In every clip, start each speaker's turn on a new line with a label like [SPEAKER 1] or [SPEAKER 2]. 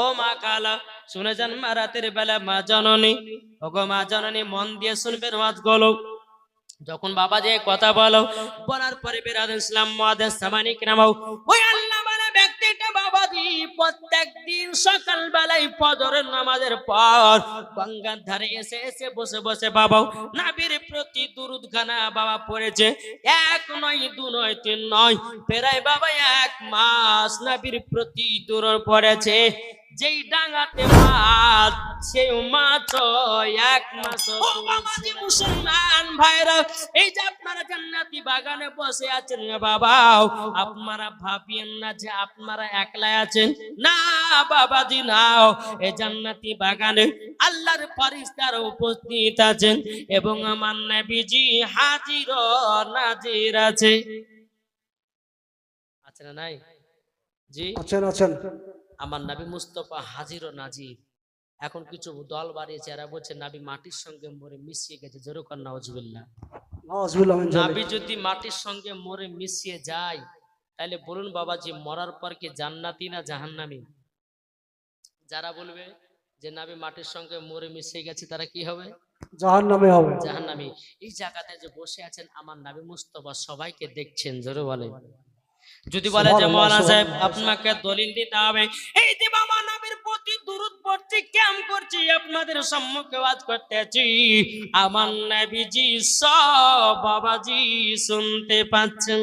[SPEAKER 1] ও মা কাল শুনে যান মা রাতের বেলা মা জননী? ও গো মা জননী, মন দিয়ে শুনবেন মাছ গলো। যখন বাবা যে কথা বলো, বলার পরে বেরাদ ইসলাম মহাদেশ সামানিক নামাও। ওই আল্লাহ বাবা বাবাজি, প্রত্যেক দিন সকাল বেলায় ফজরের নামাজের পর গঙ্গার ধারে এসে এসে বসে বসে বাবাও নাবির প্রতি দুরুদ খানা বাবা পড়েছে। এক নয়, দু নয়, তিন নয়, প্রায় বাবা এক মাস নাবির প্রতি দূর পড়েছে। যেই ডাঙাতে মাছ সেই মাছ এক বাবাজি মুসলমান ভাইরা এই যে আপনারা জান্নাতি বাগানে বসে আছেন রে বাবা আপনারা ভাবিয়েন না যে আপনারা একলাই আছেন? না বাবা বাবাজি নাও এই জান্নাতি বাগানে আল্লাহর ফরিস্তার উপস্থিত আছেন এবং আমার নবীজি হাজির নাজির আছে। আছে না নাই? জি?
[SPEAKER 2] আছেন আছেন।
[SPEAKER 1] আমার নাবি মুস্তফা হাজির ও নাজির। এখন কিছু দল বাড়িয়েছে এরা বলছে নাবি মাটির সঙ্গে মরে মিশিয়ে গেছে। জোরকর
[SPEAKER 2] নাউজুবিল্লাহ
[SPEAKER 1] নাবি যদি মাটির সঙ্গে মরে মিশিয়ে যায় তাহলে বলুন বাবা যে মরার পর কি জান্নাতি না জাহান্নামি? যারা বলবে যে নাবি মাটির সঙ্গে মরে মিশিয়ে গেছে তারা কি হবে?
[SPEAKER 2] জাহান্নামে হবে।
[SPEAKER 1] জাহান্নামি। এই জায়গাতে যে বসে আছেন আমার নাবি মুস্তফা সবাইকে দেখছেন জোরে বলে যদি বলে যে মৌলানা সাহেব আপনাকে দলিল দিতে হবে। এই যে বাবা নবীর প্রতি দুরুদ পড়ছি ক্যাম করছি আপনাদের সম্মুখে ওয়াজ করতেছি। আমার নবীজি সব বাবাজি শুনতে পাচ্ছেন।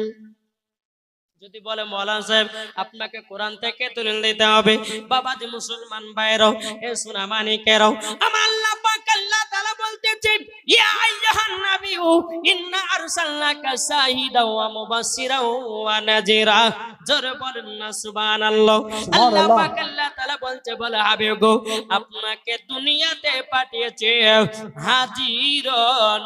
[SPEAKER 1] যদি বলে মৌলানা সাহেব আপনাকে কোরআন থেকে দলিল দিতে হবে। বাবাজি মুসলমান ভাইরাও এ সোনা মানিকেরাও আমার আল্লাহ পাক আল্লাহ তাআলা বলতেছেন ইয়া আইয়ুহান নাবিয়্যু ইন্না আরসালনাকা শাহিদাও ওয়া মুবাশশিরাও ওয়া নাযিরা জোরে বলেন না সুবহানাল্লাহ। আল্লাহ পাক আল্লাহ তাআলা বলতে বলে হাবিব আপনাকে দুনিয়াতে পাঠিয়েছে হাজির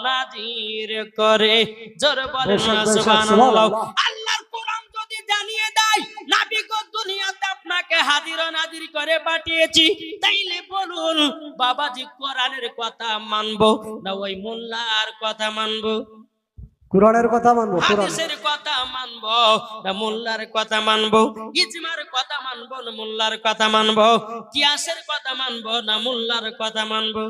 [SPEAKER 1] নাজির করে। জোরে বলেন না সুবহানাল্লাহ। আল্লাহর কোরআন যদি জানিয়ে দেয় নাবি গো দুনিয়াতে আপনাকে হাজির নাজির করে পাঠিয়েছি তাইলে বলুন বাবাজি কোরআনের কথা মানবো না ওই মোল্লার কথা মানবো?
[SPEAKER 2] কোরআনের কথা মানবো
[SPEAKER 1] হাদিসের কথা মানবো, না মোল্লার কথা মানবো, ইজমার কথা মানবো, না মোল্লার কথা মানবো, কিয়াসের কথা মানবো, না মোল্লার কথা মানবো।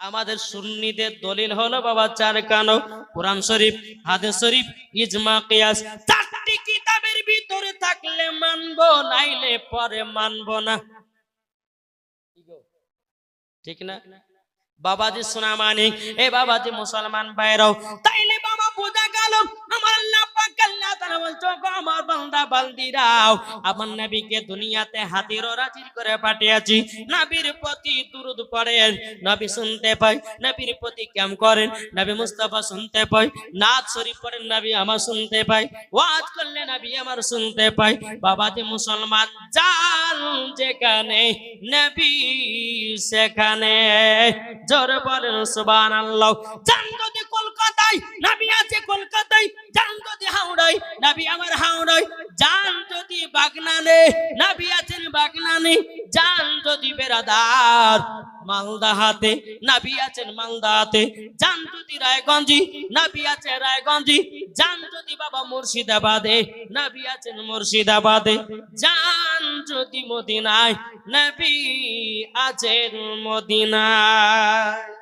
[SPEAKER 1] আমাদের সুন্নিদের দলিল হলো, বাবা, চার কানো কোরআন শরীফ, হাদিস শরীফ, ইজমা, কিয়াস, চারটি কিতাবের ভিতরে থাকলে মানবো, নাইলে পরে মানবো না। ঠিক না? বাবাজি সোনা মানিক এ বাবাজি মুসলমান বাইরাও তাইলে বান্দিরাও, আমার নবীকে দুনিয়াতে রাজির করে পাঠিয়েছি। প্রতি দুরুদ পড়েন, নবী শুনতে পাই নবীর প্রতি কেম করেন, নবী শুনতে পাই নাচ শরীফ পড়েন, নবী আমার শুনতে পাই ওয়াজ করলে নবী আমার শুনতে পাই বাবাজি মুসলমান, যান যেখানে, নবী সেখানে, জোর বলেন সুবহানাল্লাহ যদি কলকাতায় নবী আছে কলকাতায় যান যদি হাওড়ায়, নাবি আমার হাওড়ায় যান যদি বাগনানে, নবী আছেন বাগনানে যান যদি বেরাদার মালদাহাতে নাবি আছেন মালদাহাতে যান যদি রায়গঞ্জি, নাবি আছে রায়গঞ্জি যান যদি বাবা মুর্শিদাবাদে, নাবি আছেন মুর্শিদাবাদে যান যদি মদিনায়, নবী আছেন মদিনায়।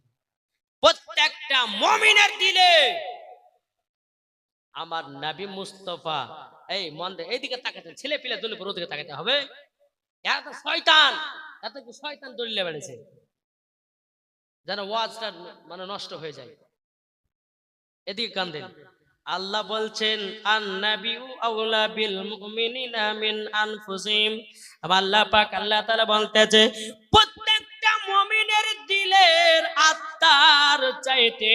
[SPEAKER 1] প্রত্যেকটা মুমিনের দিলে। আমার নবী মুস্তফা, এই মন দিয়ে এইদিকে তাকাতে, ছেলে পিলে দলে বড় দিকে তাকাতে হবে। শয়তান এত কি শয়তান দলিলে বেড়েছে? যেন ওয়াজটা মানে নষ্ট হয়ে যায়। এদিকে কান দেন। আল্লাহ বলছেন আল্লাহ পাক, আল্লাহ তাআলা বলতেছে দিলের আত্মার চাইতে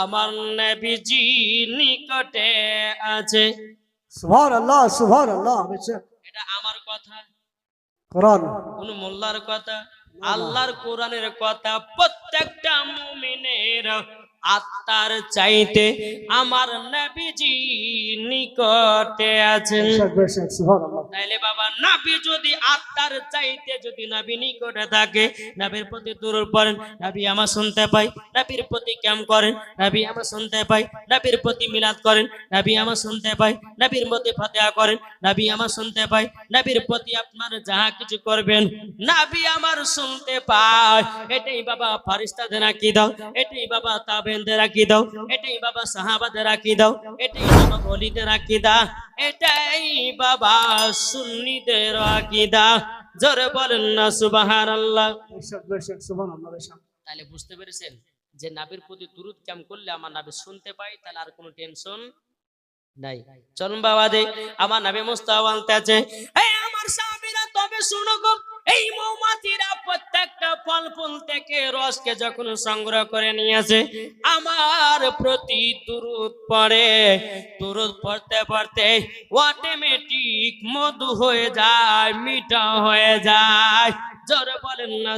[SPEAKER 1] আমার নবীজি নিকটে আছে
[SPEAKER 2] সুবহানাল্লাহ সুবহানাল্লাহ।
[SPEAKER 1] এটা আমার কথা
[SPEAKER 2] কোরআন
[SPEAKER 1] কোন মোল্লার কথা আল্লাহর কোরআনের কথা প্রত্যেকটা মুমিনের আত্মার চাইতে আমার নবীজি নিকটে আছেন। তাইলে বাবা নাবি যদি আত্মার চাইতে যদি নাবি নিকটে থাকে নাবির প্রতি দূর পড়েন নাবি আমার শুনতে পাই নাবির প্রতি ক্যাম করেন নাবি আমার শুনতে পাই নাবির প্রতি মিলাদ করেন নাবি আমার শুনতে পাই নাবির প্রতি ফাতেহা করেন নাবি আমার শুনতে পাই নাবির প্রতি আপনার যাহা কিছু করবেন নাবি আমার শুনতে পায়। এটাই বাবা ফারিস্তাদের দাও এটাই বাবা তাবেনদের রাখি দাও এটাই বাবা সাহাবাদের রাখি দাও এটাই বাবা বলিদের রাখি দাও এটাই বাবা সুন্নিদের আকিদা জোরে বলেন না
[SPEAKER 2] সুবহানাল্লাহ।
[SPEAKER 1] তাহলে বুঝতে পেরেছেন যে নাবির প্রতি দুরুদ কাম করলে আমার নাবি শুনতে পাই তাহলে আর কোনো টেনশন নাই। চলুন বাবা দে আমার নাবি মুস্তাফা আনতে আছে। এই আমার সাহাবীরা তবে শুনো গো এই মৌমাছিরা প্রত্যেকটা ফল ফুল থেকে রসকে যখন সংগ্রহ করে নিয়ে আসে আমার প্রতি দুরুদ পড়ে। দুরুদ পড়তে পড়তে অটোমেটিক মধু হয়ে যায় মিঠা হয়ে যায়। জোরে বলেন না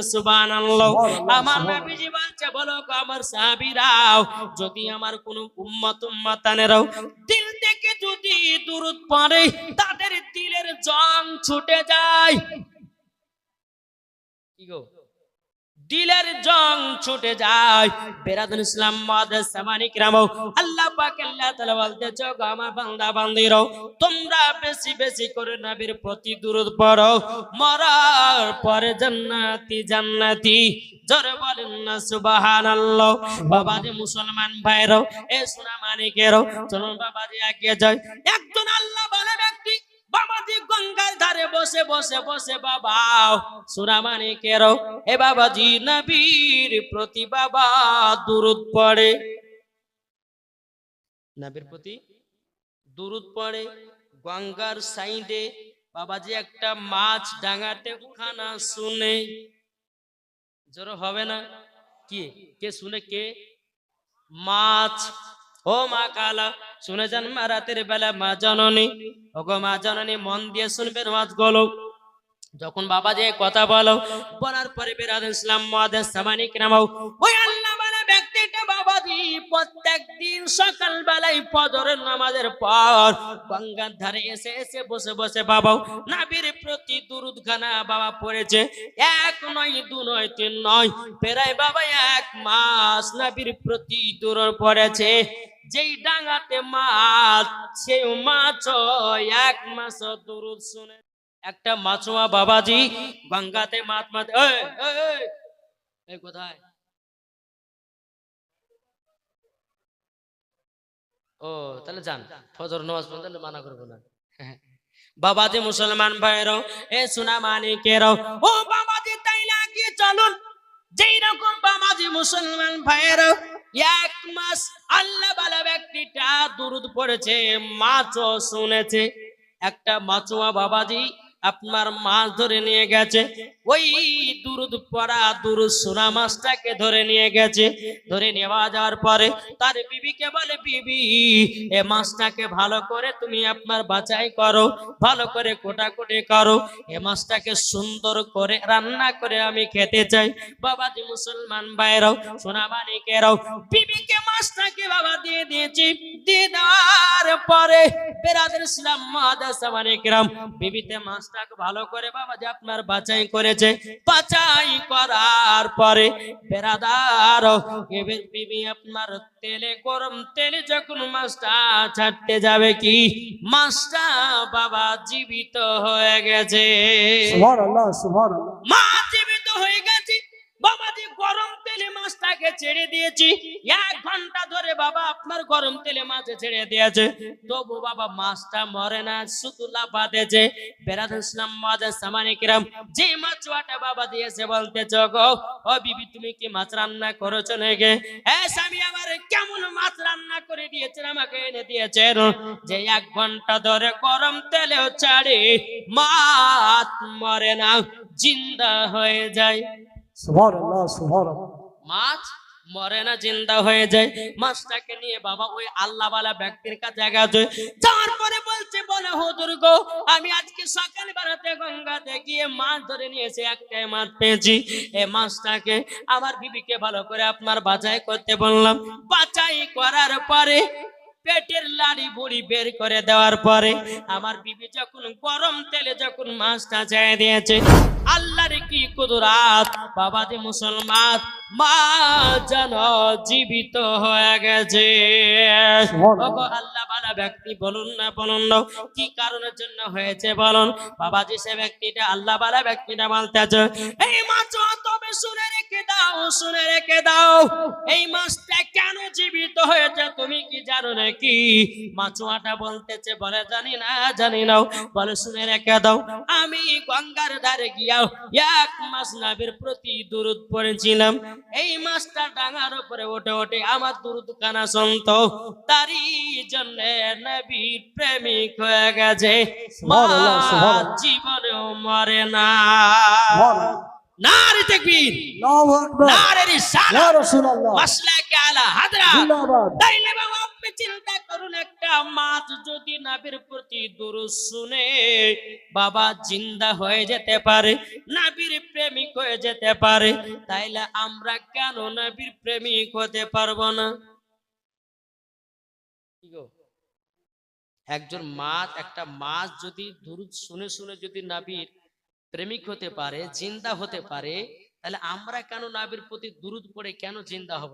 [SPEAKER 1] আমার নবীজি বলছে বলো আমার সাহাবীরাও যদি আমার কোন উম্মত উম্মাতানেরাও দিল থেকে যদি দুরুদ পড়ে তাদের দিলের জং ছুটে যায়। জং ছুটে যায়। বেরাদুল ইসলাম আল্লাহ পাক আল্লাহ তাআলা বলতে আমার বান্দা তোমরা বেশি বেশি করে নবীর প্রতি দুরূদ পড়ো। মরার পরে জান্নাতি জান্নাতি, জোরে বলেন না, সুবহানাল্লাহ। বাবাজি মুসলমান ভাইরো এ সোনা মানিকেরও, চলুন বাবাজি এগিয়ে যায় একজন ধারে বসে বসে বসে বাবা সুরামানি কেরো। এ বাবাজি নবীর প্রতি বাবা দুরুদ পড়ে। নবীর প্রতি দুরুদ পড়ে, গঙ্গার সাইডে বাবাজি একটা মাছ ডাঙাতে খানা শুনে। জোর হবে না? কি? কে শুনে? কে? মাছ ও মা কালা শুনে যান মা রাতের বেলা মা জননী? ও গো মা জননী, মন দিয়ে শুনবেন মাছ গলো। যখন বাবা যে কথা বলো, বলার পরে বেরাদ ইসলাম মহাদেশ সামানিক নামাও। ওই আল্লাহ বলে ব্যক্তিটা বাবাজি প্রত্যেক দিন সকাল বেলায় ফজরের নামাজের পর গঙ্গার ধারে এসে এসে বসে বসে বাবাও, নাবির প্রতি দুরুদ খানা বাবা পড়েছে। এক নয়, দু নয়, তিন নয়, প্রায় বাবা এক মাস নাবির প্রতি দূর পড়েছে। যেই ডাঙাতে মাছ সেই মাছ এক মাস দুরুদ শুনে। একটা মাছুয়া বাবাজি গঙ্গাতে মাছ মাছ এই, কোথায়? ও তাহলে যান। ফজর নামাজ পড়তে মানা করব না। বাবাজি মুসলমান ভাইরাও এ সোনা মানিকেরাও ও বাবাজি তাই লাগিয়ে চলুন? যেই রকম বাবাজি মুসলমান ভাইয়েরাও এক মাস আল্লাহ বালা ব্যক্তিটা দুরুদ পড়েছে, মাছও শুনেছে। একটা মাছুয়া বাবাজি আপনার মাছ ধরে নিয়ে গেছে। ওই দুরুদ পড়া, দুরুদ সোনা মাছটাকে ধরে নিয়ে গেছে। ধরে নেওয়া যাওয়ার পরে তার বিবিকে বলে, বিবি, এ মাছটাকে ভালো করে তুমি আপনার বাছাই করো, ভালো করে কোটাকুটি করো। এ মাছটাকে সুন্দর করে রান্না করে আমি খেতে চাই। বাবা বাবাজি মুসলমান ভাইরাও সোনা মানিকেরাও বিবিকে মাছটাকে বাবা দিয়ে দিয়েছি। দিয়ে পরে বেরাদের ইসলাম মাদাসা মানিকেরাম বিবিতে মাছটাকে ভালো করে বাবা যে আপনার বাছাই করেছে। বাছাই করার পরে বেরাদার এবার বিবি আপনার তেলে গরম তেলে যখন মাছটা ছাড়তে যাবে কি? মাছটা বাবা জীবিত হয়ে গেছে। মা জীবিত হয়ে গেছে। বাবাজি গরম তেলে মাছটাকে ছেড়ে দিয়েছি। এক ঘণ্টা ধরে বাবা আপনার গরম তেলে মাছ ছেড়ে দিয়েছে। তবু বাবা মাছটা মরে না, শুধু সামানিকরাম যে মাছুয়াটা বাবা দিয়েছে বলতে ও বিবি, তুমি কি মাছ রান্না করেছ নাকি? এ স্বামী, আমার কেমন মাছ রান্না করে দিয়েছেন, আমাকে এনে দিয়েছেন। যে এক ঘণ্টা ধরে গরম তেলেও ছাড়ে, মাছ মরে না, জিন্দা হয়ে যায়। মাছ মরে না, জিন্দা হয়ে যায়। মাছটাকে নিয়ে বাবা ওই ব্যক্তির কাছে গেছে যাওয়ার পরে বলছে, বলে হুজুর আমি আজকে সকাল বেড়াতে গঙ্গাতে গিয়ে মাছ ধরে নিয়েছি, একটাই মাছ পেয়েছি। এই মাছটাকে আমার বিবিকে ভালো করে আপনার বাজাই করতে বললাম। বাছাই করার পরে পেটের লাড়ি বুড়ি বের করে দেওয়ার পরে আমার বিবি যখন গরম তেলে যখন মাছটা চাই দিয়েছে আল্লাহর কি কুদরাত? বাবাজি মুসলমান মা যেন জীবিত হয়ে গেছে। আল্লাহ বালা ব্যক্তি বলুন না বলুন না কি কারণের জন্য হয়েছে বলুন? বাবাজি সে ব্যক্তিটা আল্লাহ বালা ব্যক্তিটা বলতে আছে এই রেখে দাও শুনে রেখে দাও। এই মাছটা কেন জীবিত হয়েছে তুমি কি জানো নাকি? মাছুয়াটা বলতেছে বলে জানি না জানি না। বলে শুনে রেখে দাও। আমি গঙ্গার ধারে গিয়াও এক মাস নাবির প্রতি দূরত পড়েছিলাম। এই মাছটা ডাঙার উপরে ওঠে ওঠে আমার দূরত কানা শুনত। তারই জন্য নবীর প্রেমিক হয়ে গেছে। জীবনেও মরে না। নারে তাকবীর।
[SPEAKER 2] আল্লাহু আকবার।
[SPEAKER 1] নারে
[SPEAKER 2] ইয়া রাসূলুল্লাহ।
[SPEAKER 1] মাসলাকে আলা
[SPEAKER 2] জিন্দাবাদ।
[SPEAKER 1] তাইলে বাবা আপনি চিন্তা করুন একটা মাছ যদি নাবির প্রতি দুরুদ শুনে বাবা জিন্দা হয়ে যেতে পারে নাবির প্রেমিক হয়ে যেতে পারে তাইলে আমরা কেন নাবির প্রেমিক হতে পারব না? কি গো? একজন মাছ একটা মাছ যদি দুরুদ শুনে শুনে যদি নাবির প্রেমিক হতে পারে, জিন্দা হতে পারে, তাহলে আমরা কেন নাবির প্রতি দুরুদ পড়ে কেন জিন্দা হব?